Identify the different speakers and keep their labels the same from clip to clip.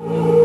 Speaker 1: you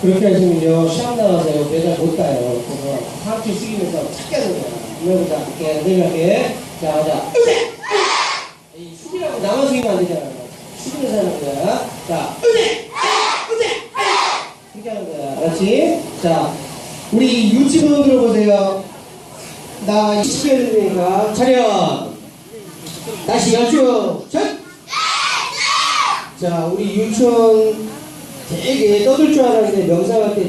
Speaker 1: 그렇게 하시면요 시험 나와서요 매달 못 가요. 그래서 하트 숙이면서 찾게 하는 거야. 이거보다 이렇게 내려가게. 자 가자. 이 숙이라고 나만 숙이면 안 되잖아 숙이면서 하는 거야. 자. 이렇게 하는 거야. 알았지? 자. 우리 유치분 들어보세요. 나 20개 되니까 차렷. 다시 열중 전! 자 우리 유치원 되게 떠들 줄 알았는데 명상할 때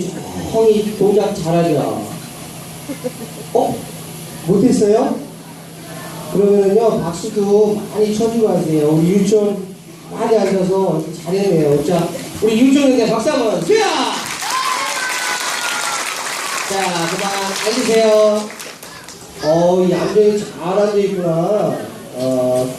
Speaker 1: 조용히 동작 잘하죠. 어? 못했어요? 그러면요 박수도 많이 쳐주고 하세요. 우리 유치원 많이 앉아서 잘했네요. 자 우리 유치원에게 박수 한번 주야. 자 그만 앉으세요. 어, 이 앉아 있구나. 어,